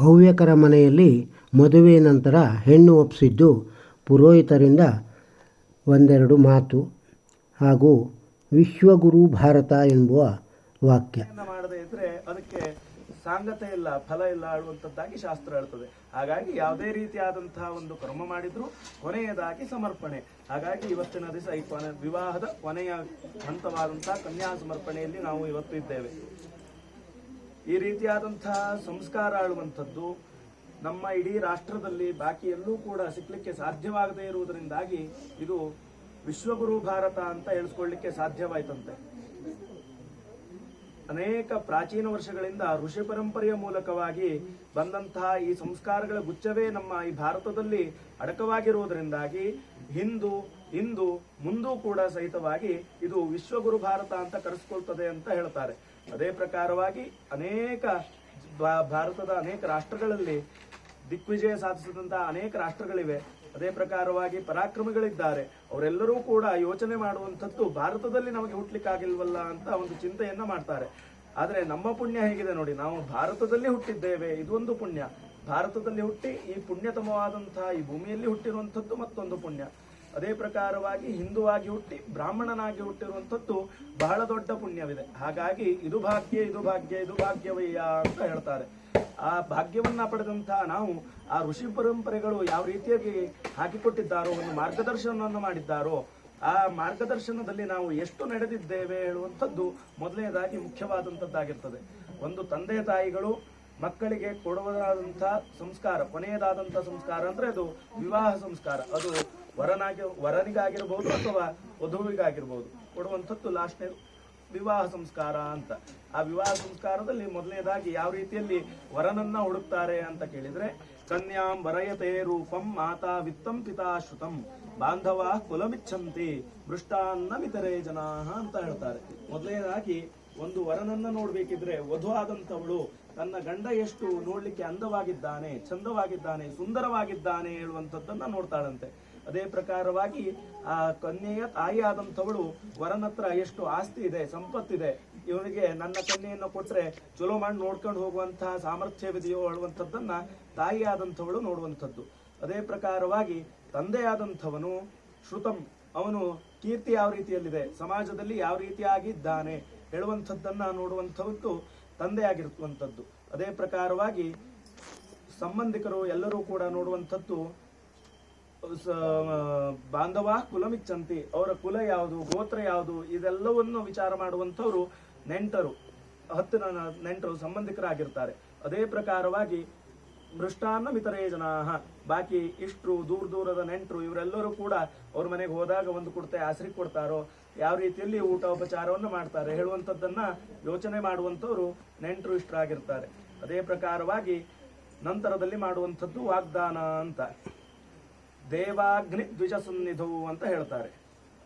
ಹವ್ಯಕರ ಮನೆಯಲ್ಲಿ ಮದುವೆ ನಂತರ ಹೆಣ್ಣು ಒಪ್ಪಿಸಿದ್ದು ಪುರೋಹಿತರಿಂದ ಒಂದೆರಡು ಮಾತು ಹಾಗೂ ವಿಶ್ವಗುರು ಭಾರತ ಎಂಬುವ ವಾಕ್ಯ. ಮಾಡದೇ ಇದ್ರೆ ಅದಕ್ಕೆ ಸಾಂಗತೆ ಇಲ್ಲ, ಫಲ ಇಲ್ಲ ಆಡುವಂಥದ್ದಾಗಿ ಶಾಸ್ತ್ರ ಹೇಳ್ತದೆ. ಹಾಗಾಗಿ ಯಾವುದೇ ರೀತಿಯಾದಂತಹ ಒಂದು ಕರ್ಮ ಮಾಡಿದ್ರು ಕೊನೆಯದಾಗಿ ಸಮರ್ಪಣೆ. ಹಾಗಾಗಿ ಇವತ್ತಿನ ದಿವಸ ಈ ವಿವಾಹದ ಕೊನೆಯ ಹಂತವಾದಂತಹ ಕನ್ಯಾ ಸಮರ್ಪಣೆಯಲ್ಲಿ ನಾವು ಇವತ್ತು ಇದ್ದೇವೆ. ಈ ರೀತಿಯಾದಂತಹ ಸಂಸ್ಕಾರ ಆಳುವಂಥದ್ದು ನಮ್ಮ ಇಡೀ ರಾಷ್ಟ್ರದಲ್ಲಿ ಬಾಕಿ ಎಲ್ಲೂ ಕೂಡ ಸಿಕ್ಕಲಿಕ್ಕೆ ಸಾಧ್ಯವಾಗದೇ ಇರುವುದರಿಂದಾಗಿ ಇದು ವಿಶ್ವಗುರು ಭಾರತ ಅಂತ ಹೇಳಿಸ್ಕೊಳ್ಳಿಕ್ಕೆ ಸಾಧ್ಯವಾಯ್ತಂತೆ. ಅನೇಕ ಪ್ರಾಚೀನ ವರ್ಷಗಳಿಂದ ಋಷಿ ಪರಂಪರೆಯ ಮೂಲಕವಾಗಿ ಬಂದಂತಹ ಈ ಸಂಸ್ಕಾರಗಳ ಗುಚ್ಛವೇ ನಮ್ಮ ಈ ಭಾರತದಲ್ಲಿ ಅಡಕವಾಗಿರುವುದರಿಂದಾಗಿ ಹಿಂದೂ ಇಂದು ಮುಂದೂ ಕೂಡ ಸಹಿತವಾಗಿ ಇದು ವಿಶ್ವಗುರು ಭಾರತ ಅಂತ ಕರೆಸ್ಕೊಳ್ತದೆ ಅಂತ ಹೇಳ್ತಾರೆ. ಅದೇ ಪ್ರಕಾರವಾಗಿ ಅನೇಕ ಭಾರತದ ಅನೇಕ ರಾಷ್ಟ್ರಗಳಲ್ಲಿ ದಿಗ್ವಿಜಯ ಸಾಧಿಸಿದಂತಹ ಅನೇಕ ರಾಷ್ಟ್ರಗಳಿವೆ. ಅದೇ ಪ್ರಕಾರವಾಗಿ ಪರಾಕ್ರಮಿಗಳಿದ್ದಾರೆ. ಅವರೆಲ್ಲರೂ ಕೂಡ ಯೋಚನೆ ಮಾಡುವಂಥದ್ದು ಭಾರತದಲ್ಲಿ ನಮಗೆ ಹುಟ್ಲಿಕ್ಕಾಗಿಲ್ವಲ್ಲ ಅಂತ ಒಂದು ಚಿಂತೆಯನ್ನ ಮಾಡ್ತಾರೆ. ಆದರೆ ನಮ್ಮ ಪುಣ್ಯ ಹೇಗಿದೆ ನೋಡಿ, ನಾವು ಭಾರತದಲ್ಲಿ ಹುಟ್ಟಿದ್ದೇವೆ. ಇದು ಒಂದು ಪುಣ್ಯ. ಭಾರತದಲ್ಲಿ ಹುಟ್ಟಿ ಈ ಪುಣ್ಯತಮವಾದಂತಹ ಈ ಭೂಮಿಯಲ್ಲಿ ಹುಟ್ಟಿರುವಂಥದ್ದು ಮತ್ತೊಂದು ಪುಣ್ಯ. ಅದೇ ಪ್ರಕಾರವಾಗಿ ಹಿಂದುವಾಗಿ ಹುಟ್ಟಿ ಬ್ರಾಹ್ಮಣನಾಗಿ ಹುಟ್ಟಿರುವಂಥದ್ದು ಬಹಳ ದೊಡ್ಡ ಪುಣ್ಯವಿದೆ. ಹಾಗಾಗಿ ಇದು ಭಾಗ್ಯ ಇದು ಭಾಗ್ಯ, ಇದು ಭಾಗ್ಯವಯ್ಯ ಅಂತ ಹೇಳ್ತಾರೆ. ಆ ಭಾಗ್ಯವನ್ನ ಪಡೆದಂತಹ ನಾವು ಆ ಋಷಿ ಪರಂಪರೆಗಳು ಯಾವ ರೀತಿಯಾಗಿ ಹಾಕಿಕೊಟ್ಟಿದ್ದಾರೋ, ಒಂದು ಮಾರ್ಗದರ್ಶನವನ್ನು ಮಾಡಿದ್ದಾರೋ, ಆ ಮಾರ್ಗದರ್ಶನದಲ್ಲಿ ನಾವು ಎಷ್ಟು ನಡೆದಿದ್ದೇವೆ ಹೇಳುವಂಥದ್ದು ಮೊದಲನೇದಾಗಿ ಮುಖ್ಯವಾದಂಥದ್ದಾಗಿರ್ತದೆ. ಒಂದು ತಂದೆ ತಾಯಿಗಳು ಮಕ್ಕಳಿಗೆ ಕೊಡುವುದಾದಂಥ ಸಂಸ್ಕಾರ, ಕೊನೆಯದಾದಂಥ ಸಂಸ್ಕಾರ ಅಂದರೆ ಅದು ವಿವಾಹ ಸಂಸ್ಕಾರ. ಅದು ವರನಾಗಿ, ವರನಿಗಾಗಿರ್ಬೋದು ಅಥವಾ ವಧುವಿಗಾಗಿರ್ಬೋದು, ಕೊಡುವಂಥದ್ದು ಲಾಸ್ಟ್ನೇ ವಿವಾಹ ಸಂಸ್ಕಾರ ಅಂತ. ಆ ವಿವಾಹ ಸಂಸ್ಕಾರದಲ್ಲಿ ಮೊದಲನೇದಾಗಿ ಯಾವ ರೀತಿಯಲ್ಲಿ ವರನನ್ನ ಹುಡುಕ್ತಾರೆ ಅಂತ ಕೇಳಿದ್ರೆ ಕನ್ಯಾಂ ವರಯತೆ ರೂಪಂ ಮಾತಾ ವಿತ್ತಂ ಪಿತಾ ಶ್ರುತಂ, ಬಾಂಧವ ಕುಲಮಿಚ್ಛಂತಿ ಮೃಷ್ಟಾನ್ನ ಮಿತರೇ ಜನಾಹ ಅಂತ ಹೇಳ್ತಾರೆ. ಮೊದಲನೇದಾಗಿ ಒಂದು ವರನನ್ನ ನೋಡ್ಬೇಕಿದ್ರೆ ವಧು ಆದಂಥವಳು ತನ್ನ ಗಂಡ ಎಷ್ಟು ನೋಡ್ಲಿಕ್ಕೆ ಅಂದವಾಗಿದ್ದಾನೆ ಚಂದವಾಗಿದ್ದಾನೆ ಸುಂದರವಾಗಿದ್ದಾನೆ ಹೇಳುವಂಥದ್ದನ್ನ ನೋಡ್ತಾಳಂತೆ. ಅದೇ ಪ್ರಕಾರವಾಗಿ ಆ ಕನ್ಯೆಯ ತಾಯಿಯಾದಂಥವಳು ವರನತ್ರ ಎಷ್ಟು ಆಸ್ತಿ ಇದೆ, ಸಂಪತ್ತಿದೆ, ಇವನಿಗೆ ನನ್ನ ಕನ್ಯೆಯನ್ನು ಕೊಟ್ಟರೆ ಚಲೋ ಮಾಡಿ ನೋಡ್ಕೊಂಡು ಹೋಗುವಂತಹ ಸಾಮರ್ಥ್ಯವಿದೆಯೋ ಅಳುವಂಥದ್ದನ್ನು ತಾಯಿ ಆದಂಥವಳು ನೋಡುವಂಥದ್ದು. ಅದೇ ಪ್ರಕಾರವಾಗಿ ತಂದೆಯಾದಂಥವನು ಶ್ರುತಂ, ಅವನು ಕೀರ್ತಿ ಯಾವ ರೀತಿಯಲ್ಲಿದೆ, ಸಮಾಜದಲ್ಲಿ ಯಾವ ರೀತಿಯಾಗಿದ್ದಾನೆ ಹೇಳುವಂಥದ್ದನ್ನು ನೋಡುವಂಥದ್ದು ತಂದೆಯಾಗಿರುವಂಥದ್ದು. ಅದೇ ಪ್ರಕಾರವಾಗಿ ಸಂಬಂಧಿಕರು ಎಲ್ಲರೂ ಕೂಡ ನೋಡುವಂಥದ್ದು ಬಾಂಧವ ಕುಲಮಿಚ್ಚಂತಿ ಅವರ ಕುಲ ಯಾವುದು, ಗೋತ್ರ ಯಾವುದು, ಇದೆಲ್ಲವನ್ನು ವಿಚಾರ ಮಾಡುವಂಥವರು ನೆಂಟರು ಹತ್ತಿರ ನೆಂಟರು, ಸಂಬಂಧಿಕರಾಗಿರ್ತಾರೆ. ಅದೇ ಪ್ರಕಾರವಾಗಿ ಮೃಷ್ಟಾನ್ನ ಮಿತರೇ ಜನಾಹ. ಬಾಕಿ ಇಷ್ಟರು, ದೂರ ದೂರದ ನೆಂಟರು, ಇವರೆಲ್ಲರೂ ಕೂಡ ಅವ್ರ ಮನೆಗೆ ಹೋದಾಗ ಒಂದು ಕುಡ್ತೆ ಆಸರಿ ಕೊಡ್ತಾರೋ, ಯಾವ ರೀತಿಯಲ್ಲಿ ಊಟ ಉಪಚಾರವನ್ನು ಮಾಡ್ತಾರೆ ಹೇಳುವಂಥದ್ದನ್ನು ಯೋಚನೆ ಮಾಡುವಂಥವ್ರು ನೆಂಟರು ಇಷ್ಟರಾಗಿರ್ತಾರೆ. ಅದೇ ಪ್ರಕಾರವಾಗಿ ನಂತರದಲ್ಲಿ ಮಾಡುವಂಥದ್ದು ವಾಗ್ದಾನ ಅಂತ. ದೇವಾಗ್ನಿ ದ್ವಿಜ ಸನ್ನಿಧವು ಅಂತ ಹೇಳ್ತಾರೆ.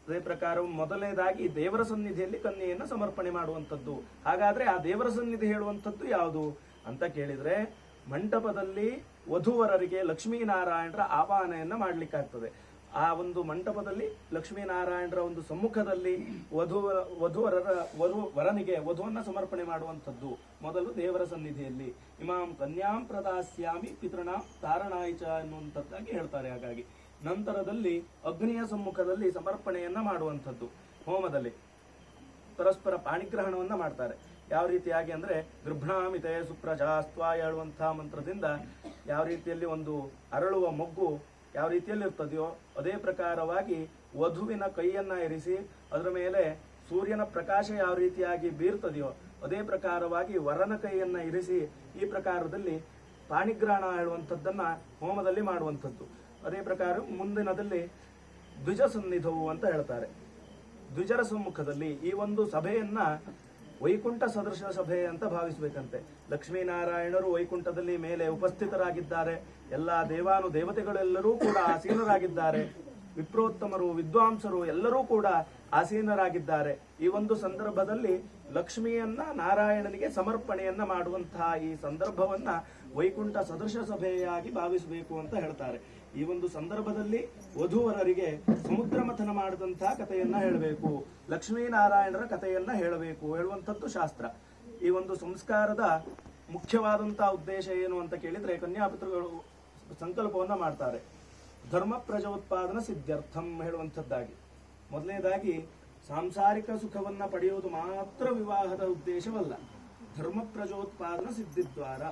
ಅದೇ ಪ್ರಕಾರ ಮೊದಲನೇದಾಗಿ ದೇವರ ಸನ್ನಿಧಿಯಲ್ಲಿ ಕನ್ಯೆಯನ್ನು ಸಮರ್ಪಣೆ ಮಾಡುವಂಥದ್ದು. ಹಾಗಾದ್ರೆ ಆ ದೇವರ ಸನ್ನಿಧಿ ಹೇಳುವಂಥದ್ದು ಯಾವುದು? ಅಂತ ಕೇಳಿದ್ರೆ ಮಂಟಪದಲ್ಲಿ ವಧುವರರಿಗೆ ಲಕ್ಷ್ಮೀನಾರಾಯಣರ ಆವಾಹನೆಯನ್ನು ಮಾಡ್ಲಿಕ್ಕಾಗ್ತದೆ. ಆ ಒಂದು ಮಂಟಪದಲ್ಲಿ ಲಕ್ಷ್ಮೀನಾರಾಯಣರ ಒಂದು ಸಮ್ಮುಖದಲ್ಲಿ ವಧು ವಧುವರರ ವಧು ವರನಿಗೆ ವಧುವನ್ನ ಸಮರ್ಪಣೆ ಮಾಡುವಂಥದ್ದು ಮೊದಲು ದೇವರ ಸನ್ನಿಧಿಯಲ್ಲಿ. ಇಮಾಂ ಕನ್ಯಾಂ ಪ್ರದಾಸ್ಯಾಮಿ ಪಿತೃಣಾಂ ತಾರಣಾಯಿಚ ಎನ್ನುವಂಥದ್ದಾಗಿ ಹೇಳ್ತಾರೆ ಹಾಗಾಗಿ. ನಂತರದಲ್ಲಿ ಅಗ್ನಿಯ ಸಮ್ಮುಖದಲ್ಲಿ ಸಮರ್ಪಣೆಯನ್ನ ಮಾಡುವಂಥದ್ದು ಹೋಮದಲ್ಲಿ. ಪರಸ್ಪರ ಪಾಣಿಗ್ರಹಣವನ್ನ ಮಾಡ್ತಾರೆ. ಯಾವ ರೀತಿಯಾಗಿ ಅಂದ್ರೆ ಗೃಭ್ಣಾಮಿತೆ ಸುಪ್ರಜಾಸ್ತ್ವ ಹೇಳುವಂತಹ ಮಂತ್ರದಿಂದ ಯಾವ ರೀತಿಯಲ್ಲಿ ಒಂದು ಅರಳುವ ಮೊಗ್ಗು ಯಾವ ರೀತಿಯಲ್ಲಿ ಇರ್ತದೆಯೋ ಅದೇ ಪ್ರಕಾರವಾಗಿ ವಧುವಿನ ಕೈಯನ್ನ ಇರಿಸಿ ಅದರ ಮೇಲೆ ಸೂರ್ಯನ ಪ್ರಕಾಶ ಯಾವ ರೀತಿಯಾಗಿ ಬೀರ್ತದೆಯೋ ಅದೇ ಪ್ರಕಾರವಾಗಿ ವರನ ಕೈಯನ್ನ ಇರಿಸಿ ಈ ಪ್ರಕಾರದಲ್ಲಿ ಪಾಣಿಗ್ರಹಣ ಹೇಳುವಂಥದ್ದನ್ನ ಹೋಮದಲ್ಲಿ ಮಾಡುವಂಥದ್ದು. ಅದೇ ಪ್ರಕಾರ ಮುಂದಿನದಲ್ಲಿ ದ್ವಿಜ ಸನ್ನಿಧವು ಅಂತ ಹೇಳ್ತಾರೆ. ದ್ವಿಜರ ಸಮ್ಮುಖದಲ್ಲಿ ಈ ಒಂದು ಸಭೆಯನ್ನ ವೈಕುಂಠ ಸದೃಶ ಸಭೆ ಅಂತ ಭಾವಿಸಬೇಕಂತೆ. ಲಕ್ಷ್ಮೀನಾರಾಯಣರು ವೈಕುಂಠದಲ್ಲಿ ಮೇಲೆ ಉಪಸ್ಥಿತರಾಗಿದ್ದಾರೆ. ಎಲ್ಲ ದೇವಾನು ದೇವತೆಗಳೆಲ್ಲರೂ ಕೂಡ ಆಸೀನರಾಗಿದ್ದಾರೆ. ವಿಪ್ರೋತ್ತಮರು, ವಿದ್ವಾಂಸರು ಎಲ್ಲರೂ ಕೂಡ ಆಸೀನರಾಗಿದ್ದಾರೆ. ಈ ಒಂದು ಸಂದರ್ಭದಲ್ಲಿ ಲಕ್ಷ್ಮಿಯನ್ನ ನಾರಾಯಣನಿಗೆ ಸಮರ್ಪಣೆಯನ್ನ ಮಾಡುವಂತಹ ಈ ಸಂದರ್ಭವನ್ನ ವೈಕುಂಠ ಸದೃಶ ಸಭೆಯಾಗಿ ಭಾವಿಸಬೇಕು ಅಂತ ಹೇಳ್ತಾರೆ. ಈ ಒಂದು ಸಂದರ್ಭದಲ್ಲಿ ವಧುವರರಿಗೆ ಸಮುದ್ರ ಮಥನ ಮಾಡಿದಂತಹ ಕಥೆಯನ್ನ ಹೇಳಬೇಕು. ಲಕ್ಷ್ಮೀನಾರಾಯಣರ ಕಥೆಯನ್ನ ಹೇಳಬೇಕು ಹೇಳುವಂಥದ್ದು ಶಾಸ್ತ್ರ. ಈ ಒಂದು ಸಂಸ್ಕಾರದ ಮುಖ್ಯವಾದಂತಹ ಉದ್ದೇಶ ಏನು ಅಂತ ಕೇಳಿದ್ರೆ ಕನ್ಯಾಪಿತೃಗಳು ಸಂಕಲ್ಪವನ್ನ ಮಾಡ್ತಾರೆ. ಧರ್ಮ ಪ್ರಜೋತ್ಪಾದನ ಸಿದ್ಧಾರ್ಥಂ ಹೇಳುವಂಥದ್ದಾಗಿ. ಮೊದಲನೇದಾಗಿ ಸಾಂಸಾರಿಕ ಸುಖವನ್ನ ಪಡೆಯುವುದು ಮಾತ್ರ ವಿವಾಹದ ಉದ್ದೇಶವಲ್ಲ. ಧರ್ಮ ಪ್ರಜೋತ್ಪಾದನ ಸಿದ್ಧಿದ್ವಾರ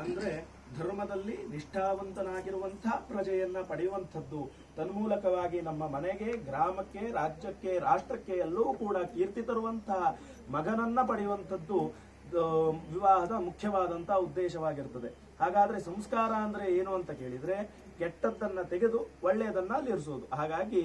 ಅಂದ್ರೆ ಧರ್ಮದಲ್ಲಿ ನಿಷ್ಠಾವಂತನಾಗಿರುವಂತಹ ಪ್ರಜೆಯನ್ನ ಪಡೆಯುವಂಥದ್ದು, ತನ್ಮೂಲಕವಾಗಿ ನಮ್ಮ ಮನೆಗೆ, ಗ್ರಾಮಕ್ಕೆ, ರಾಜ್ಯಕ್ಕೆ, ರಾಷ್ಟ್ರಕ್ಕೆ ಎಲ್ಲವೂ ಕೂಡ ಕೀರ್ತಿ ತರುವಂತಹ ಮಗನನ್ನ ಪಡೆಯುವಂಥದ್ದು ವಿವಾಹದ ಮುಖ್ಯವಾದಂತಹ ಉದ್ದೇಶವಾಗಿರ್ತದೆ. ಹಾಗಾದ್ರೆ ಸಂಸ್ಕಾರ ಅಂದ್ರೆ ಏನು ಅಂತ ಕೇಳಿದ್ರೆ ಕೆಟ್ಟದ್ದನ್ನ ತೆಗೆದು ಒಳ್ಳೆಯದನ್ನ ಅಲ್ಲಿರಿಸೋದು ಹಾಗಾಗಿ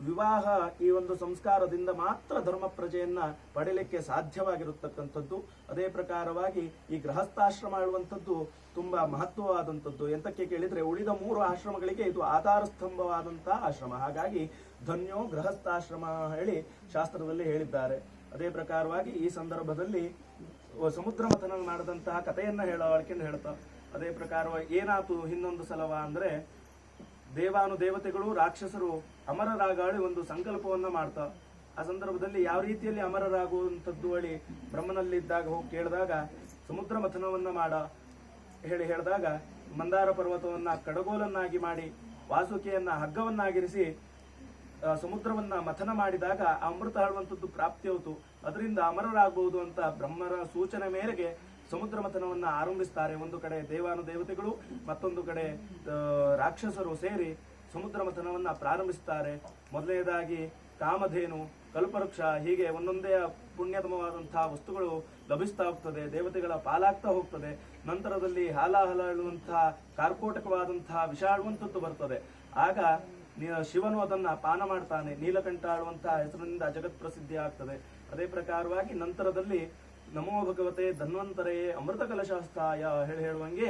ವಿವಾಹ ಈ ಒಂದು ಸಂಸ್ಕಾರದಿಂದ ಮಾತ್ರ ಧರ್ಮ ಪ್ರಜೆಯನ್ನ ಪಡೆಯಲಿಕ್ಕೆ ಸಾಧ್ಯವಾಗಿರತಕ್ಕಂಥದ್ದು. ಅದೇ ಪ್ರಕಾರವಾಗಿ ಈ ಗೃಹಸ್ಥಾಶ್ರಮ ಹೇಳುವಂಥದ್ದು ತುಂಬಾ ಮಹತ್ವವಾದಂಥದ್ದು. ಎಂತಕ್ಕೆ ಕೇಳಿದ್ರೆ ಉಳಿದ ಮೂರು ಆಶ್ರಮಗಳಿಗೆ ಇದು ಆಧಾರ ಸ್ತಂಭವಾದಂತಹ ಆಶ್ರಮ. ಹಾಗಾಗಿ ಧನ್ಯೋ ಗೃಹಸ್ಥಾಶ್ರಮ ಹೇಳಿ ಶಾಸ್ತ್ರದಲ್ಲಿ ಹೇಳಿದ್ದಾರೆ. ಅದೇ ಪ್ರಕಾರವಾಗಿ ಈ ಸಂದರ್ಭದಲ್ಲಿ ಸಮುದ್ರ ಮಥನ ಮಾಡಿದಂತಹ ಕಥೆಯನ್ನ ಹೇಳೋಳಿಕೆ ಹೇಳ್ತಾ ಅದೇ ಪ್ರಕಾರವಾಗಿ ಏನಾತು ಇನ್ನೊಂದು ಸಲವ ಅಂದ್ರೆ ದೇವಾನು ದೇವತೆಗಳು ರಾಕ್ಷಸರು ಅಮರರಾಗಾಳಿ ಒಂದು ಸಂಕಲ್ಪವನ್ನ ಮಾಡ್ತಾ, ಆ ಸಂದರ್ಭದಲ್ಲಿ ಯಾವ ರೀತಿಯಲ್ಲಿ ಅಮರರಾಗುವಂಥದ್ದು ಹೇಳಿ ಬ್ರಹ್ಮನಲ್ಲಿದ್ದಾಗ ಹೋಗಿ ಕೇಳಿದಾಗ, ಸಮುದ್ರ ಮಥನವನ್ನ ಮಾಡ ಹೇಳಿ ಹೇಳಿದಾಗ, ಮಂದಾರ ಪರ್ವತವನ್ನ ಕಡಗೋಲನ್ನಾಗಿ ಮಾಡಿ, ವಾಸುಕಿಯನ್ನ ಹಗ್ಗವನ್ನಾಗಿರಿಸಿ ಸಮುದ್ರವನ್ನ ಮಥನ ಮಾಡಿದಾಗ ಅಮೃತ ಆಳುವಂಥದ್ದು ಪ್ರಾಪ್ತಿಯಾಯಿತು. ಅದರಿಂದ ಅಮರರಾಗಬಹುದು ಅಂತ ಬ್ರಹ್ಮರ ಸೂಚನೆ ಮೇರೆಗೆ ಸಮುದ್ರ ಮಥನವನ್ನು ಆರಂಭಿಸ್ತಾರೆ. ಒಂದು ಕಡೆ ದೇವಾನುದೇವತೆಗಳು ಮತ್ತೊಂದು ಕಡೆ ರಾಕ್ಷಸರು ಸೇರಿ ಸಮುದ್ರ ಮಥನವನ್ನು ಪ್ರಾರಂಭಿಸ್ತಾರೆ. ಮೊದಲನೇದಾಗಿ ಕಾಮಧೇನು, ಕಲ್ಪವೃಕ್ಷ, ಹೀಗೆ ಒಂದೊಂದೇ ಪುಣ್ಯತಮವಾದಂತಹ ವಸ್ತುಗಳು ಲಭಿಸ್ತಾ ಹೋಗ್ತದೆ. ದೇವತೆಗಳ ಪಾಲಾಗ್ತಾ ಹೋಗ್ತದೆ. ನಂತರದಲ್ಲಿ ಹಾಲಾಹಲ ಹೇಳುವಂತಹ ಕಾರ್ಕೋಟಕವಾದಂತಹ ವಿಷಾಳುವಂಥದ್ದು ಬರ್ತದೆ. ಆಗ ಶಿವನು ಅದನ್ನ ಪಾನ ಮಾಡ್ತಾನೆ. ನೀಲಕಂಠ ಆಳುವಂತಹ ಹೆಸರಿನಿಂದ ಜಗತ್ ಪ್ರಸಿದ್ಧಿ ಆಗ್ತದೆ ಅದೇ ಪ್ರಕಾರವಾಗಿ ನಂತರದಲ್ಲಿ ನಮೋ ಭಗವತೆ ಧನ್ವಂತರೆಯೇ ಅಮೃತ ಕಲಶಾಸ್ತಾಯ ಹೇಳಿ ಹೇಳುವಂಗೆ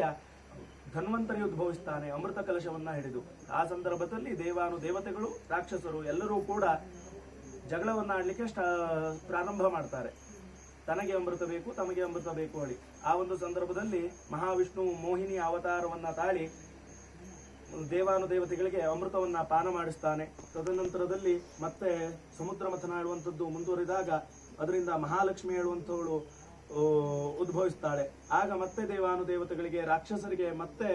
ಧನ್ವಂತರಿ ಉದ್ಭವಿಸ್ತಾನೆ ಅಮೃತ ಕಲಶವನ್ನ ಹಿಡಿದು. ಆ ಸಂದರ್ಭದಲ್ಲಿ ದೇವಾನು ದೇವತೆಗಳು, ರಾಕ್ಷಸರು ಎಲ್ಲರೂ ಕೂಡ ಜಗಳವನ್ನ ಆಡ್ಲಿಕ್ಕೆ ಪ್ರಾರಂಭ ಮಾಡ್ತಾರೆ. ತನಗೆ ಅಮೃತ ಬೇಕು, ತಮಗೆ ಅಮೃತ ಬೇಕು ಹೇಳಿ. ಆ ಒಂದು ಸಂದರ್ಭದಲ್ಲಿ ಮಹಾವಿಷ್ಣು ಮೋಹಿನಿ ಅವತಾರವನ್ನ ತಾಳಿ ದೇವಾನು ದೇವತೆಗಳಿಗೆ ಅಮೃತವನ್ನ ಪಾನ ಮಾಡಿಸ್ತಾನೆ. ತದನಂತರದಲ್ಲಿ ಮತ್ತೆ ಸಮುದ್ರ ಮಥನ ಆಡುವಂಥದ್ದು ಮುಂದುವರಿದಾಗ ಅದರಿಂದ ಮಹಾಲಕ್ಷ್ಮಿ ಹೇಳುವಂಥವಳು ಉದ್ಭವಿಸ್ತಾಳೆ. ಆಗ ಮತ್ತೆ ದೇವಾನು ದೇವತೆಗಳಿಗೆ ರಾಕ್ಷಸರಿಗೆ ಮತ್ತೆ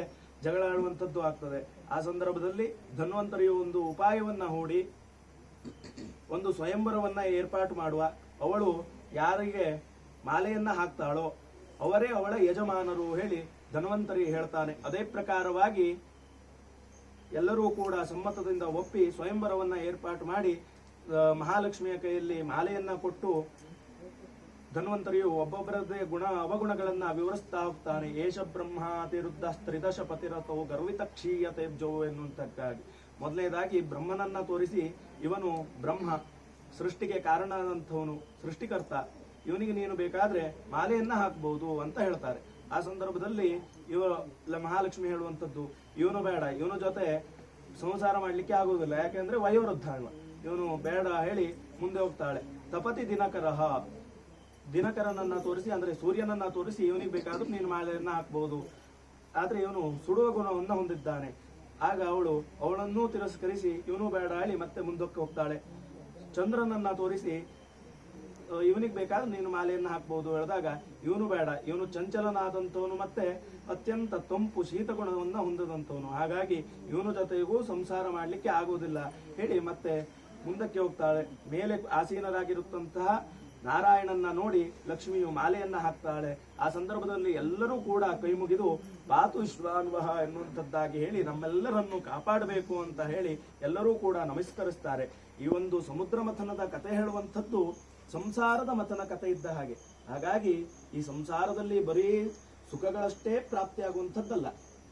ಜಗಳ ಆಡುವಂಥದ್ದು ಆಗ್ತದೆ. ಆ ಸಂದರ್ಭದಲ್ಲಿ ಧನ್ವಂತರಿಯು ಒಂದು ಉಪಾಯವನ್ನ ಹೂಡಿ, ಒಂದು ಸ್ವಯಂವರವನ್ನ ಏರ್ಪಾಟು ಮಾಡುವ. ಅವಳು ಯಾರಿಗೆ ಮಾಲೆಯನ್ನ ಹಾಕ್ತಾಳೋ, ಅವರೇ ಅವಳ ಯಜಮಾನರು ಹೇಳಿ ಧನ್ವಂತರಿ ಹೇಳ್ತಾನೆ. ಅದೇ ಪ್ರಕಾರವಾಗಿ ಎಲ್ಲರೂ ಕೂಡ ಸಮ್ಮತದಿಂದ ಒಪ್ಪಿ ಸ್ವಯಂವರವನ್ನ ಏರ್ಪಾಟು ಮಾಡಿ ಮಹಾಲಕ್ಷ್ಮಿಯ ಕೈಯಲ್ಲಿ ಮಾಲೆಯನ್ನ ಕೊಟ್ಟು ಧನ್ವಂತರಿಯು ಒಬ್ಬೊಬ್ಬರದೇ ಗುಣ ಅವಗುಣಗಳನ್ನ ವಿವರಿಸ್ತಾ ಹೋಗ್ತಾನೆ. ಏಷ ಬ್ರಹ್ಮ ತಿರುದ್ಧ ತ್ರಿದಶ ಪತಿರಥವು ಗರ್ವಿತ ಜೋ ಎನ್ನುವಂತಕ್ಕಾಗಿ. ಮೊದಲನೇದಾಗಿ ಬ್ರಹ್ಮನನ್ನ ತೋರಿಸಿ ಇವನು ಬ್ರಹ್ಮ, ಸೃಷ್ಟಿಗೆ ಕಾರಣನಾದಂಥವನು, ಸೃಷ್ಟಿಕರ್ತ. ಇವನಿಗೆ ನೀನು ಬೇಕಾದ್ರೆ ಮಾಲೆಯನ್ನ ಹಾಕಬಹುದು ಅಂತ ಹೇಳ್ತಾರೆ. ಆ ಸಂದರ್ಭದಲ್ಲಿ ಇವ ಮಹಾಲಕ್ಷ್ಮಿ ಹೇಳುವಂಥದ್ದು, ಇವನು ಬೇಡ, ಇವನ ಜೊತೆ ಸಂಸಾರ ಮಾಡ್ಲಿಕ್ಕೆ ಆಗುವುದಿಲ್ಲ. ಯಾಕೆಂದ್ರೆ ಅಲ್ವ. ಇವನು ಬೇಡ ಹೇಳಿ ಮುಂದೆ ಹೋಗ್ತಾಳೆ. ತಪತಿ ದಿನಕರಹ ದಿನಕರನನ್ನ ತೋರಿಸಿ, ಅಂದ್ರೆ ಸೂರ್ಯನನ್ನ ತೋರಿಸಿ ಇವನಿಗೆ ಬೇಕಾದ್ರೂ ನೀನು ಮಾಲೆಯನ್ನ ಹಾಕ್ಬಹುದು ಆದ್ರೆ ಇವನು ಸುಡುವ ಗುಣವನ್ನ ಹೊಂದಿದ್ದಾನೆ. ಆಗ ಅವಳು ಅವಳನ್ನೂ ತಿರಸ್ಕರಿಸಿ, ಇವನು ಬೇಡ ಹೇಳಿ ಮತ್ತೆ ಮುಂದಕ್ಕೆ ಹೋಗ್ತಾಳೆ. ಚಂದ್ರನನ್ನ ತೋರಿಸಿ ಇವನಿಗೆ ಬೇಕಾದ್ರೆ ನೀನು ಮಾಲೆಯನ್ನ ಹಾಕ್ಬಹುದು ಹೇಳಿದಾಗ, ಇವನು ಬೇಡ. ಇವನು ಚಂಚಲನಾದಂಥವನು ಮತ್ತೆ ಅತ್ಯಂತ ತಂಪು ಶೀತ ಗುಣವನ್ನ ಹೊಂದದಂಥವನು. ಹಾಗಾಗಿ ಇವನು ಜೊತೆಗೂ ಸಂಸಾರ ಮಾಡಲಿಕ್ಕೆ ಆಗುವುದಿಲ್ಲ. ಹೇಳಿ ಮತ್ತೆ ಮುಂದಕ್ಕೆ ಹೋಗ್ತಾಳೆ. ಮೇಲೆ ಆಸೀನರಾಗಿರುತ್ತಂತಹ ನಾರಾಯಣನ್ನ ನೋಡಿ ಲಕ್ಷ್ಮಿಯು ಮಾಲೆಯನ್ನ ಹಾಕ್ತಾಳೆ. ಆ ಸಂದರ್ಭದಲ್ಲಿ ಎಲ್ಲರೂ ಕೂಡ ಕೈ ಮುಗಿದು, ಬಾತು ವಿಶ್ವಾನ್ವಹ ಎನ್ನುವಂಥದ್ದಾಗಿ ಹೇಳಿ ನಮ್ಮೆಲ್ಲರನ್ನು ಕಾಪಾಡಬೇಕು ಅಂತ ಹೇಳಿ ಎಲ್ಲರೂ ಕೂಡ ನಮಸ್ಕರಿಸ್ತಾರೆ. ಈ ಒಂದು ಸಮುದ್ರ ಮಥನದ ಕತೆ ಹೇಳುವಂಥದ್ದು ಸಂಸಾರದ ಮಥನ ಕತೆ ಇದ್ದ ಹಾಗೆ. ಹಾಗಾಗಿ ಈ ಸಂಸಾರದಲ್ಲಿ ಬರೀ ಸುಖಗಳಷ್ಟೇ ಪ್ರಾಪ್ತಿಯಾಗುವಂಥದ್ದಲ್ಲ,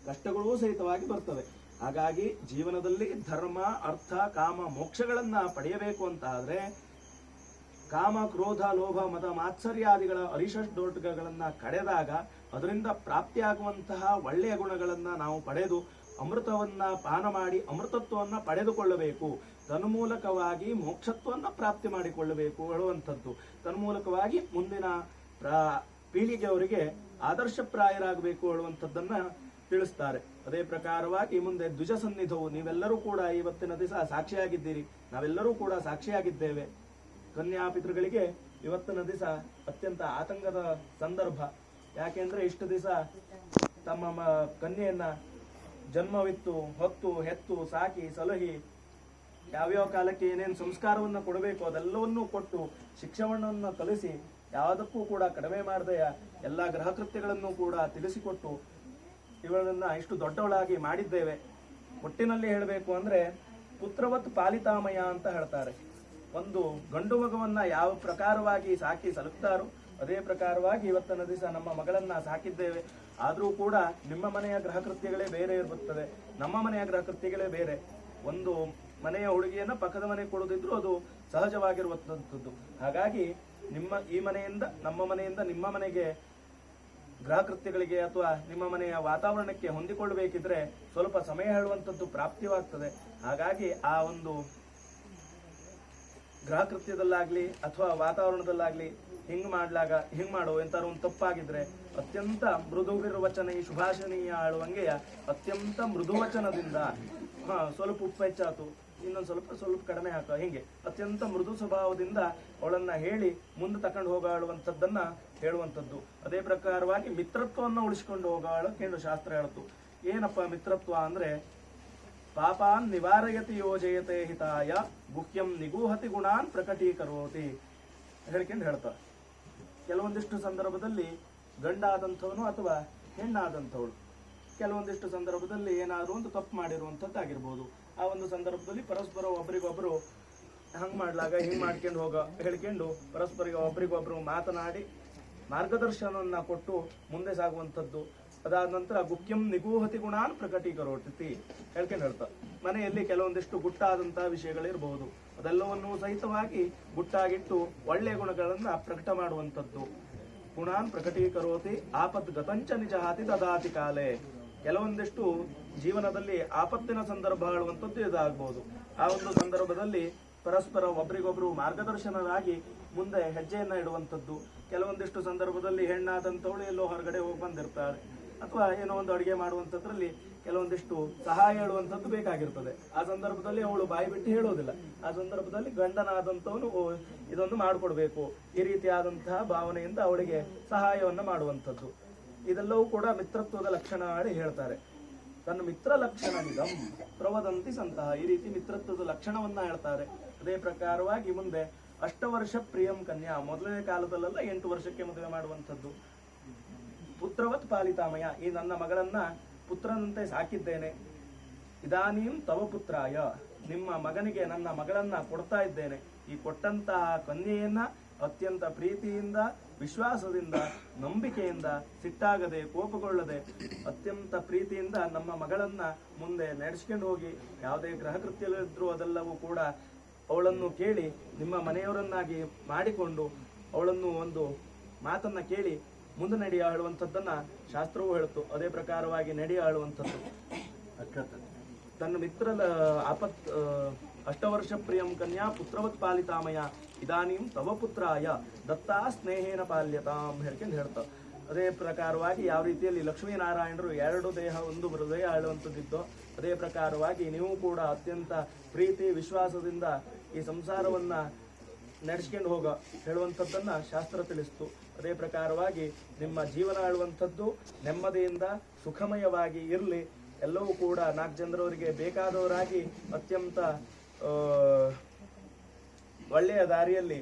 ಕಷ್ಟಗಳೂ ಸಹಿತವಾಗಿ ಬರ್ತವೆ. ಹಾಗಾಗಿ ಜೀವನದಲ್ಲಿ ಧರ್ಮ, ಅರ್ಥ, ಕಾಮ, ಮೋಕ್ಷಗಳನ್ನ ಪಡೆಯಬೇಕು ಅಂತ ಆದ್ರೆ ಕಾಮ, ಕ್ರೋಧ, ಲೋಭ ಮತ ಮಾತ್ಸರ್ಯಾದಿಗಳ ಅರಿಷಡ್ಡೋಟಗಳನ್ನ ಕಡೆದಾಗ ಅದರಿಂದ ಪ್ರಾಪ್ತಿಯಾಗುವಂತಹ ಒಳ್ಳೆಯ ಗುಣಗಳನ್ನ ನಾವು ಪಡೆದು ಅಮೃತವನ್ನ ಪಾನ ಮಾಡಿ ಅಮೃತತ್ವವನ್ನ ಪಡೆದುಕೊಳ್ಳಬೇಕು. ತನ್ಮೂಲಕವಾಗಿ ಮೋಕ್ಷತ್ವವನ್ನ ಪ್ರಾಪ್ತಿ ಮಾಡಿಕೊಳ್ಳಬೇಕು ಹೇಳುವಂಥದ್ದು. ತನ್ಮೂಲಕವಾಗಿ ಮುಂದಿನ ಪ್ರಾ- ಪೀಳಿಗೆಯವರಿಗೆ ಆದರ್ಶಪ್ರಾಯರಾಗಬೇಕು ಹೇಳುವಂಥದ್ದನ್ನ ತಿಳಿಸ್ತಾರೆ. ಅದೇ ಪ್ರಕಾರವಾಗಿ ಮುಂದೆ ದ್ವಿಜ ಸನ್ನಿಧವು ನೀವೆಲ್ಲರೂ ಕೂಡ ಇವತ್ತಿನ ದಿವಸ ಸಾಕ್ಷಿಯಾಗಿದ್ದೀರಿ. ನಾವೆಲ್ಲರೂ ಕೂಡ ಸಾಕ್ಷಿಯಾಗಿದ್ದೇವೆ. ಕನ್ಯಾ ಪಿತೃಗಳಿಗೆ ಇವತ್ತಿನ ದಿವಸ ಅತ್ಯಂತ ಆತಂಕದ ಸಂದರ್ಭ. ಯಾಕೆಂದ್ರೆ ಇಷ್ಟು ದಿವಸ ತಮ್ಮ ಕನ್ಯೆಯನ್ನ ಜನ್ಮವಿತ್ತು, ಹೊತ್ತು, ಹೆತ್ತು, ಸಾಕಿ, ಸಲಹಿ, ಯಾವ್ಯಾವ ಕಾಲಕ್ಕೆ ಏನೇನು ಸಂಸ್ಕಾರವನ್ನ ಕೊಡಬೇಕು ಅದೆಲ್ಲವನ್ನೂ ಕೊಟ್ಟು ಶಿಕ್ಷಣವನ್ನು ಕಲಿಸಿ, ಯಾವುದಕ್ಕೂ ಕೂಡ ಕಡಿಮೆ ಮಾಡದೆಯ ಎಲ್ಲ ಗೃಹ ಕೃತ್ಯಗಳನ್ನು ಕೂಡ ತಿಳಿಸಿಕೊಟ್ಟು ಇವಳನ್ನ ಇಷ್ಟು ದೊಡ್ಡವಳಾಗಿ ಮಾಡಿದ್ದೇವೆ. ಒಟ್ಟಿನಲ್ಲಿ ಹೇಳಬೇಕು ಅಂದ್ರೆ ಪುತ್ರವತ್ ಪಾಲಿತಾಮಯ ಅಂತ ಹೇಳ್ತಾರೆ. ಒಂದು ಗಂಡು ಮಗುವನ್ನ ಯಾವ ಪ್ರಕಾರವಾಗಿ ಸಾಕಿ ಸಲುಕ್ತಾರೋ ಅದೇ ಪ್ರಕಾರವಾಗಿ ಇವತ್ತಿನ ದಿವಸ ನಮ್ಮ ಮಗಳನ್ನ ಸಾಕಿದ್ದೇವೆ. ಆದರೂ ಕೂಡ ನಿಮ್ಮ ಮನೆಯ ಗೃಹ ಕೃತ್ಯಗಳೇ ಬೇರೆ ಇರುತ್ತದೆ. ನಮ್ಮ ಮನೆಯ ಗೃಹ ಕೃತ್ಯಗಳೇ ಬೇರೆ. ಒಂದು ಮನೆಯ ಹುಡುಗಿಯನ್ನ ಪಕ್ಕದ ಮನೆಗೆ ಕೊಡೋದಿದ್ರು ಅದು ಸಹಜವಾಗಿರುವಂಥದ್ದು ಹಾಗಾಗಿ ನಿಮ್ಮ ಈ ಮನೆಯಿಂದ, ನಮ್ಮ ಮನೆಯಿಂದ ನಿಮ್ಮ ಮನೆಗೆ ಗೃಹ ಕೃತ್ಯಗಳಿಗೆ ಅಥವಾ ನಿಮ್ಮ ಮನೆಯ ವಾತಾವರಣಕ್ಕೆ ಹೊಂದಿಕೊಳ್ಳಬೇಕಿದ್ರೆ ಸ್ವಲ್ಪ ಸಮಯ ಹೇಳುವಂಥದ್ದು ಪ್ರಾಪ್ತಿವಾಗ್ತದೆ. ಹಾಗಾಗಿ ಆ ಒಂದು ಗೃಹ ಕೃತ್ಯದಲ್ಲಾಗ್ಲಿ ಅಥವಾ ವಾತಾವರಣದಲ್ಲಾಗ್ಲಿ ಹಿಂಗ್ ಮಾಡ್ಲಾಗ, ಹಿಂಗ್ ಮಾಡೋ ಎಂತಾರು ಒಂದು ತಪ್ಪಾಗಿದ್ರೆ ಅತ್ಯಂತ ಮೃದುವಿರುವಚನ ಈ ಶುಭಾಷಣೀಯ ಆಳುವಂಗೆಯ ಅತ್ಯಂತ ಮೃದುವಚನದಿಂದ ಸ್ವಲ್ಪ ಉಪ್ಪು ಹೆಚ್ಚಾತು. ಇನ್ನೊಂದು ಸ್ವಲ್ಪ ಸ್ವಲ್ಪ ಕಡಿಮೆ ಹಾಕೋ ಹೀಗೆ ಅತ್ಯಂತ ಮೃದು ಸ್ವಭಾವದಿಂದ ಅವಳನ್ನ ಹೇಳಿ ಮುಂದೆ ತಕೊಂಡು ಹೋಗಾಳುವಂಥದ್ದನ್ನ ಹೇಳುವಂಥದ್ದು. ಅದೇ ಪ್ರಕಾರವಾಗಿ ಮಿತ್ರತ್ವವನ್ನು ಉಳಿಸಿಕೊಂಡು ಹೋಗಾಳು ಕೇಳು ಶಾಸ್ತ್ರ ಹೇಳ್ತು ಏನಪ್ಪ ಮಿತ್ರತ್ವ ಅಂದ್ರೆ, ಪಾಪಾನ್ ನಿವಾರಯತಿ ಯೋಜಯತೆ ಹಿತಾಯ ಗುಹ್ಯಂ ನಿಗೂಹತಿ ಗುಣಾನ್ ಪ್ರಕಟೀಕರೋತಿ ಹೇಳ್ಕೊಂಡು ಹೇಳ್ತಾರೆ ಕೆಲವೊಂದಿಷ್ಟು ಸಂದರ್ಭದಲ್ಲಿ ಗಂಡಾದಂಥವನು ಅಥವಾ ಹೆಣ್ಣಾದಂಥವಳು. ಕೆಲವೊಂದಿಷ್ಟು ಸಂದರ್ಭದಲ್ಲಿ ಏನಾದರೂ ಒಂದು ತಪ್ಪು ಮಾಡಿರುವಂಥದ್ದಾಗಿರ್ಬೋದು. ಆ ಒಂದು ಸಂದರ್ಭದಲ್ಲಿ ಪರಸ್ಪರ ಒಬ್ರಿಗೊಬ್ರು ಹಂಗ್ ಮಾಡ್ಲಾಗ, ಹಿಂಗ್ ಮಾಡ್ಕೊಂಡು ಹೋಗ ಹೇಳ್ಕೊಂಡು ಪರಸ್ಪರ ಒಬ್ರಿಗೊಬ್ರು ಮಾತನಾಡಿ ಮಾರ್ಗದರ್ಶನವನ್ನ ಕೊಟ್ಟು ಮುಂದೆ ಸಾಗುವಂಥದ್ದು. ಅದಾದ ನಂತರ ಗುಖ್ಯಂ ನಿಗೂಹತಿ ಗುಣಾನ್ ಪ್ರಕಟೀಕರೋಟಿ ಹೇಳ್ಕೊಂಡು ಹೇಳ್ತಾರೆ ಮನೆಯಲ್ಲಿ ಕೆಲವೊಂದಿಷ್ಟು ಗುಟ್ಟಾದಂತಹ ವಿಷಯಗಳಿರಬಹುದು ಅದೆಲ್ಲವನ್ನೂ ಸಹಿತವಾಗಿ ಗುಟ್ಟಾಗಿಟ್ಟು ಒಳ್ಳೆಯ ಗುಣಗಳನ್ನ ಪ್ರಕಟ ಮಾಡುವಂಥದ್ದು. ಗುಣಾನ್ ಪ್ರಕಟೀಕರೋತಿ ಆಪತ್ ಗತಂಚ ನಿಜ ಹಾತಿ ದದಾತಿ ಕಾಲೇ. ಕೆಲವೊಂದಿಷ್ಟು ಜೀವನದಲ್ಲಿ ಆಪತ್ತಿನ ಸಂದರ್ಭ ಆಳುವಂಥದ್ದು ಇದಾಗಬಹುದು ಆ ಒಂದು ಸಂದರ್ಭದಲ್ಲಿ ಪರಸ್ಪರ ಒಬ್ರಿಗೊಬ್ರು ಮಾರ್ಗದರ್ಶನರಾಗಿ ಮುಂದೆ ಹೆಜ್ಜೆಯನ್ನ ಇಡುವಂಥದ್ದು. ಕೆಲವೊಂದಿಷ್ಟು ಸಂದರ್ಭದಲ್ಲಿ ಹೆಣ್ಣಾದಂಥವಳು ಎಲ್ಲೋ ಹೊರಗಡೆ ಹೋಗಿ ಬಂದಿರ್ತಾರೆ. ಅಥವಾ ಏನೋ ಒಂದು ಅಡುಗೆ ಮಾಡುವಂಥದ್ರಲ್ಲಿ ಕೆಲವೊಂದಿಷ್ಟು ಸಹಾಯ ಹೇಳುವಂಥದ್ದು ಬೇಕಾಗಿರ್ತದೆ. ಆ ಸಂದರ್ಭದಲ್ಲಿ ಅವಳು ಬಾಯಿ ಬಿಟ್ಟು ಹೇಳೋದಿಲ್ಲ. ಆ ಸಂದರ್ಭದಲ್ಲಿ ಗಂಡನಾದಂಥವನು ಇದೊಂದು ಮಾಡಿಕೊಡ್ಬೇಕು. ಈ ರೀತಿಯಾದಂತಹ ಭಾವನೆಯಿಂದ ಅವಳಿಗೆ ಸಹಾಯವನ್ನು ಮಾಡುವಂಥದ್ದು. ಇದೆಲ್ಲವೂ ಕೂಡ ಮಿತ್ರತ್ವದ ಲಕ್ಷಣ ಮಾಡಿ ಹೇಳ್ತಾರೆ. ತನ್ನ ಮಿತ್ರ ಲಕ್ಷಣವಿದಂ ಪ್ರವದಂತಿ ಸಂತಹ ಈ ರೀತಿ ಮಿತ್ರತ್ವದ ಲಕ್ಷಣವನ್ನ ಹೇಳ್ತಾರೆ. ಅದೇ ಪ್ರಕಾರವಾಗಿ ಮುಂದೆ ಅಷ್ಟವರ್ಷ ಪ್ರಿಯಂ ಕನ್ಯಾ. ಮೊದಲನೇ ಕಾಲದಲ್ಲೆಲ್ಲ ಎಂಟು ವರ್ಷಕ್ಕೆ ಮದುವೆ ಮಾಡುವಂಥದ್ದು. ಪುತ್ರವತ್ ಪಾಲಿತಾಮಯ. ಈ ನನ್ನ ಮಗಳನ್ನ ಪುತ್ರನಂತೆ ಸಾಕಿದ್ದೇನೆ. ಇದಾನೀಂ ತವ ಪುತ್ರಾಯ. ನಿಮ್ಮ ಮಗನಿಗೆ ನನ್ನ ಮಗಳನ್ನ ಕೊಡ್ತಾ ಇದ್ದೇನೆ. ಈ ಕೊಟ್ಟಂತಹ ಕನ್ಯೆಯನ್ನ ಅತ್ಯಂತ ಪ್ರೀತಿಯಿಂದ ವಿಶ್ವಾಸದಿಂದ ನಂಬಿಕೆಯಿಂದ ಸಿಟ್ಟಾಗದೆ ಕೋಪಗೊಳ್ಳದೆ ಅತ್ಯಂತ ಪ್ರೀತಿಯಿಂದ ನಮ್ಮ ಮಗಳನ್ನ ಮುಂದೆ ನಡೆಸ್ಕೊಂಡು ಹೋಗಿ ಯಾವುದೇ ಗೃಹ ಕೃತ್ಯಗಳಿದ್ರೂ ಅದೆಲ್ಲವೂ ಕೂಡ ಅವಳನ್ನು ಕೇಳಿ ನಿಮ್ಮ ಮನೆಯವರನ್ನಾಗಿ ಮಾಡಿಕೊಂಡು ಅವಳನ್ನು ಒಂದು ಮಾತನ್ನ ಕೇಳಿ ಮುಂದೆ ನಡೆಯ ಹೇಳುವಂಥದ್ದನ್ನ ಶಾಸ್ತ್ರವೂ ಹೇಳುತ್ತು. ಅದೇ ಪ್ರಕಾರವಾಗಿ ನಡೆಯ ಹೇಳುವಂಥದ್ದು ತನ್ನ ಮಿತ್ರರ ಆಪತ್ ಅಷ್ಟವರ್ಷ ಪ್ರಿಯಂ ಕನ್ಯಾ ಪುತ್ರವತ್ ಪಾಲಿತಾಮಯ ಇದಾನೀಂ ತವ ಪುತ್ರಾಯ ದತ್ತಾ ಸ್ನೇಹೇನ ಪಾಲ್ಯತಾಂ ಹೇಳ್ಕೊಂಡು ಹೇಳ್ತಾರೆ ಅದೇ ಪ್ರಕಾರವಾಗಿ ಯಾವ ರೀತಿಯಲ್ಲಿ ಲಕ್ಷ್ಮೀನಾರಾಯಣರು ಎರಡು ದೇಹ, ಒಂದು ಹೃದಯ ಆಳುವಂಥದ್ದಿದ್ದೋ ಅದೇ ಪ್ರಕಾರವಾಗಿ ನೀವು ಕೂಡ ಅತ್ಯಂತ ಪ್ರೀತಿ, ವಿಶ್ವಾಸದಿಂದ ಈ ಸಂಸಾರವನ್ನ ನಡೆಸ್ಕೊಂಡು ಹೋಗ, ಹೇಳುವಂಥದ್ದನ್ನು ಶಾಸ್ತ್ರ ತಿಳಿಸ್ತು. ಅದೇ ಪ್ರಕಾರವಾಗಿ ನಿಮ್ಮ ಜೀವನ ಆಳುವಂಥದ್ದು ನೆಮ್ಮದಿಯಿಂದ ಸುಖಮಯವಾಗಿ ಇರಲಿ. ಎಲ್ಲವೂ ಕೂಡ ನಾಲ್ಕು ಜನರವರಿಗೆ ಬೇಕಾದವರಾಗಿ ಅತ್ಯಂತ ಒಳ್ಳೆಯ ದಾರಿಯಲ್ಲಿ,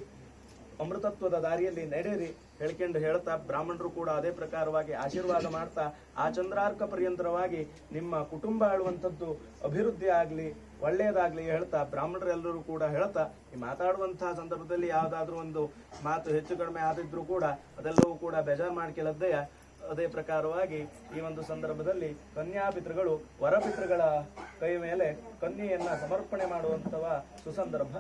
ಅಮೃತತ್ವದ ದಾರಿಯಲ್ಲಿ ನಡೆಯಿರಿ ಹೇಳ್ಕೊಂಡು ಹೇಳ್ತಾ ಬ್ರಾಹ್ಮಣರು ಕೂಡ ಅದೇ ಪ್ರಕಾರವಾಗಿ ಆಶೀರ್ವಾದ ಮಾಡ್ತಾ ಆ ಚಂದ್ರಾರ್ಕ ಪರ್ಯಂತರವಾಗಿ ನಿಮ್ಮ ಕುಟುಂಬ ಆಳುವಂಥದ್ದು ಅಭಿವೃದ್ಧಿ ಆಗಲಿ, ಒಳ್ಳೆಯದಾಗಲಿ ಹೇಳ್ತಾ ಬ್ರಾಹ್ಮಣರೆಲ್ಲರೂ ಕೂಡ ಹೇಳ್ತಾ, ಈ ಮಾತಾಡುವಂತಹ ಸಂದರ್ಭದಲ್ಲಿ ಯಾವುದಾದ್ರೂ ಒಂದು ಮಾತು ಹೆಚ್ಚು ಕಡಿಮೆ ಆದಿದ್ರು ಕೂಡ ಅದೆಲ್ಲವೂ ಕೂಡ ಬೇಜಾರು ಮಾಡ್ಕೊಳ್ಳದ್ದೇ ಅದೇ ಪ್ರಕಾರವಾಗಿ ಈ ಒಂದು ಸಂದರ್ಭದಲ್ಲಿ ಕನ್ಯಾಪಿತೃಗಳು ವರಪಿತೃಗಳ ಕೈ ಮೇಲೆ ಕನ್ಯೆಯನ್ನ ಸಮರ್ಪಣೆ ಮಾಡುವಂತಹ ಸುಸಂದರ್ಭ.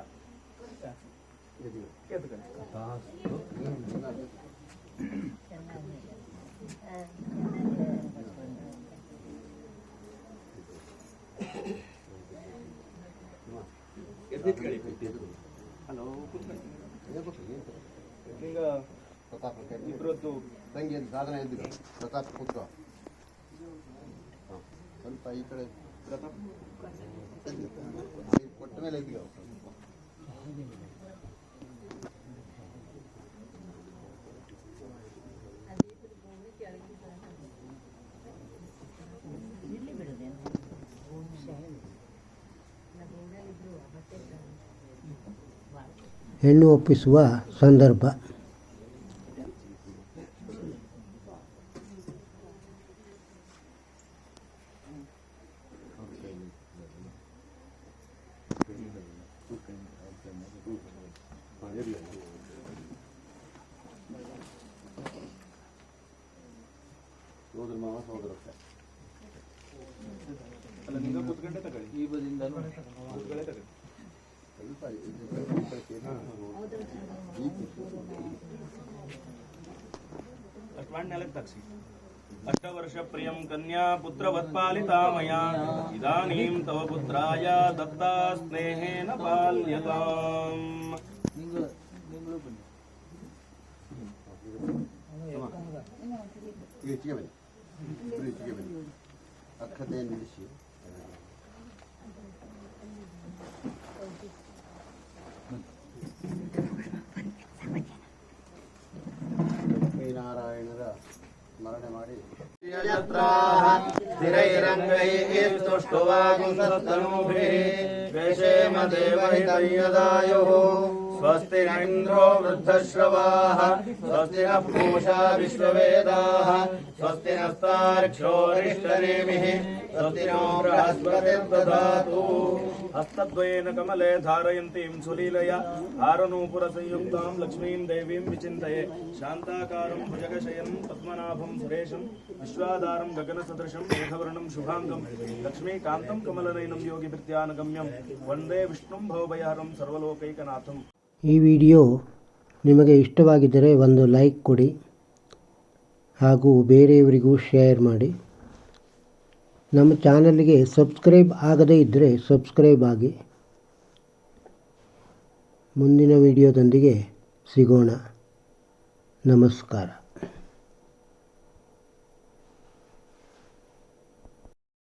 ಹಲೋ ಕೂತ್ಕೊಳ್ಳಿ. ತಂಗಿಯದ್ದು ಸಾಧನ ಎದ್ದಿರು ಪ್ರತಾಪ್ ಪುತ್ರ ಸ್ವಲ್ಪ ಈ ಕಡೆ ಪ್ರತಾಪ್ ಕೊಟ್ಟ ಮೇಲೆ ಎದ್ದಿರು ಹೆಣ್ಣು ಒಪ್ಪಿಸುವ ಸಂದರ್ಭ ಅಷ್ಟು ಮಾಡಿ ನೆಲಕ್ಕೆ ತಗ್ಸಿ ಅಷ್ಟವರ್ಷ ಪ್ರಿಯಂ ಕನ್ಯಾ ಪುತ್ರವತ್ಪಾಲಿತಾ ಮಯಾ ಇದಾನೀಂ ತವ ಪುತ್ರಾಯ ದತ್ತಾ ಸ್ನೇಹೇನ ಪಾಲ್ಯತಾಂ ನಿಂಗಳು ಸ್ಮರಣೆ ಮಾಡಿ. स्वस्तिरिन्द्रो वृद्धश्रवाः स्वस्ति पूषा विश्ववेदाः स्वस्ति नस्तार्क्ष्योरिष्टनेमिः स्वस्ति नो बृहस्पतिर्दधातु। हस्तद्वयेन कमले धारयन्तीं सुलीलया, हारनूपुरसंयुक्तां लक्ष्मीं देवीं विचिन्तये। शान्ताकारं भुजगशयनं पद्मनाभं सुरेशम् अश्वाधारं गगनसदृशं, मेघवर्णं शुभाङ्गं, लक्ष्मीकान्तं कमलनयनं योगिभित्यानगम्यं। वंदे विष्णुं भवभयहरं सर्वलोकैकनाथम्। ಈ ವಿಡಿಯೋ ನಿಮಗೆ ಇಷ್ಟವಾಗಿದ್ದರೆ ಒಂದು ಲೈಕ್ ಕೊಡಿ ಹಾಗೂ ಬೇರೆಯವರಿಗೂ ಶೇರ್ ಮಾಡಿ. ನಮ್ಮ ಚಾನಲ್ಗೆ ಸಬ್ಸ್ಕ್ರೈಬ್ ಆಗದೇ ಇದ್ದರೆ ಸಬ್ಸ್ಕ್ರೈಬ್ ಆಗಿ. ಮುಂದಿನ ವಿಡಿಯೋದೊಂದಿಗೆ ಸಿಗೋಣ. ನಮಸ್ಕಾರ.